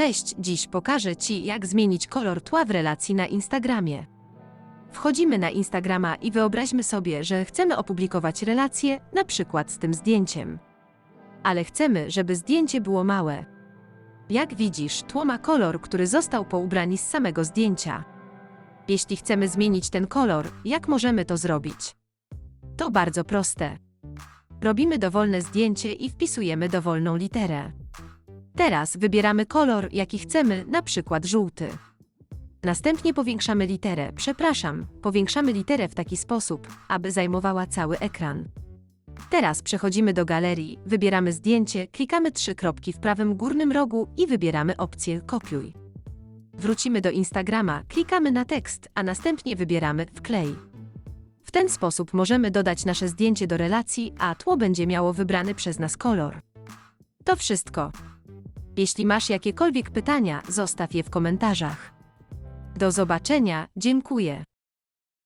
Cześć, dziś pokażę Ci, jak zmienić kolor tła w relacji na Instagramie. Wchodzimy na Instagrama i wyobraźmy sobie, że chcemy opublikować relację, na przykład z tym zdjęciem. Ale chcemy, żeby zdjęcie było małe. Jak widzisz, tło ma kolor, który został po ubrani z samego zdjęcia. Jeśli chcemy zmienić ten kolor, jak możemy to zrobić? To bardzo proste. Robimy dowolne zdjęcie i wpisujemy dowolną literę. Teraz wybieramy kolor, jaki chcemy, na przykład żółty. Następnie powiększamy literę, przepraszam, powiększamy literę w taki sposób, aby zajmowała cały ekran. Teraz przechodzimy do galerii, wybieramy zdjęcie, klikamy trzy kropki w prawym górnym rogu i wybieramy opcję Kopiuj. Wrócimy do Instagrama, klikamy na tekst, a następnie wybieramy Wklej. W ten sposób możemy dodać nasze zdjęcie do relacji, a tło będzie miało wybrany przez nas kolor. To wszystko. Jeśli masz jakiekolwiek pytania, zostaw je w komentarzach. Do zobaczenia, dziękuję.